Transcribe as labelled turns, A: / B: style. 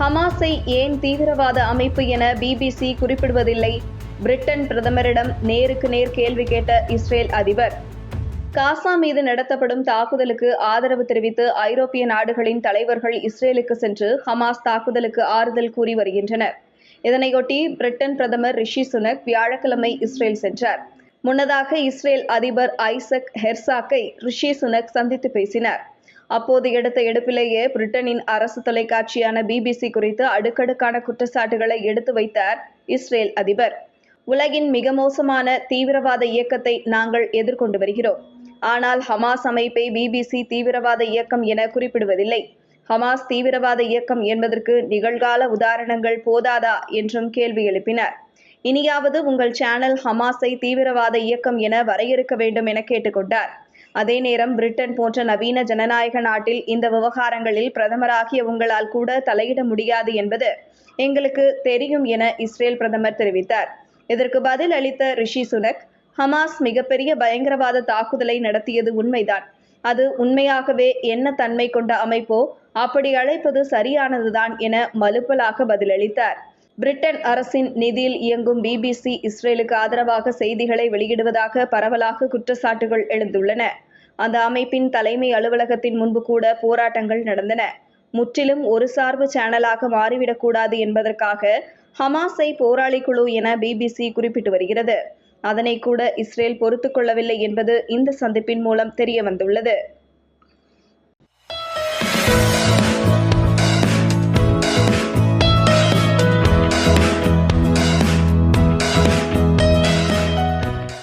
A: ஹமாஸை ஏன் தீவிரவாத அமைப்பு என பிபிசி குறிப்பிடுவதில்லை? பிரிட்டன் பிரதமரிடம் நேருக்கு நேர் கேள்வி கேட்ட இஸ்ரேல் அதிபர். காசா மீது நடத்தப்படும் தாக்குதலுக்கு ஆதரவு தெரிவித்து ஐரோப்பிய நாடுகளின் தலைவர்கள் இஸ்ரேலுக்கு சென்று ஹமாஸ் தாக்குதலுக்கு ஆறுதல் கூறி வருகின்றனர். இதனையொட்டி பிரிட்டன் பிரதமர் ரிஷி சுனக் வியாழக்கிழமை இஸ்ரேல் சென்றார். முன்னதாக இஸ்ரேல் அதிபர் ஐசக் ஹெர்சாக்கை ரிஷி சுனக் சந்தித்து பேசினார். அப்போது எடுத்த எடுப்பிலேயே பிரிட்டனின் அரசு தொலைக்காட்சியான பிபிசி குறித்து அடுக்கடுக்கான குற்றச்சாட்டுகளை எடுத்து வைத்தார் இஸ்ரேல் அதிபர். உலகின் மிக மோசமான தீவிரவாத இயக்கத்தை நாங்கள் எதிர்கொண்டு வருகிறோம். ஆனால் ஹமாஸ் அமைப்பை பிபிசி தீவிரவாத இயக்கம் என குறிப்பிடுவதில்லை. ஹமாஸ் தீவிரவாத இயக்கம் என்பதற்கு நிகழ்கால உதாரணங்கள் போதாதா என்றும் கேள்வி எழுப்பினார். இனியாவது உங்கள் சேனல் ஹமாஸை தீவிரவாத இயக்கம் என வரையறுக்க வேண்டும் என கேட்டுக்கொண்டார். அதே நேரம் பிரிட்டன் போன்ற நவீன ஜனநாயக நாட்டில் இந்த விவகாரங்களில் பிரதமராகிய உங்களால் கூட தலையிட முடியாது என்பது எங்களுக்கு தெரியும் என இஸ்ரேல் பிரதமர் தெரிவித்தார். இதற்கு பதில் அளித்த ரிஷி சுனக் ஹமாஸ் மிகப்பெரிய பயங்கரவாத தாக்குதலை நடத்தியது உண்மைதான். அது உண்மையாகவே என்ன தன்மை கொண்ட அமைப்போ அப்படி அழைப்பது சரியானதுதான் என மலுப்பலாக பதிலளித்தார். பிரிட்டன் அரசின் நிதியில் இயங்கும் பிபிசி இஸ்ரேலுக்கு ஆதரவாக செய்திகளை வெளியிடுவதாக பரவலாக குற்றச்சாட்டுகள் எழுந்துள்ளன. அந்த அமைப்பின் தலைமை அலுவலகத்தின் முன்பு கூட போராட்டங்கள் நடந்தன. முற்றிலும் ஒரு சார்பு சேனலாக மாறிவிடக்கூடாது என்பதற்காக ஹமாஸை போராளி குழு என பிபிசி குறிப்பிட்டு வருகிறது. அதனை கூட இஸ்ரேல் பொறுத்து கொள்ளவில்லை என்பது இந்த சந்திப்பின் மூலம் தெரிய வந்துள்ளது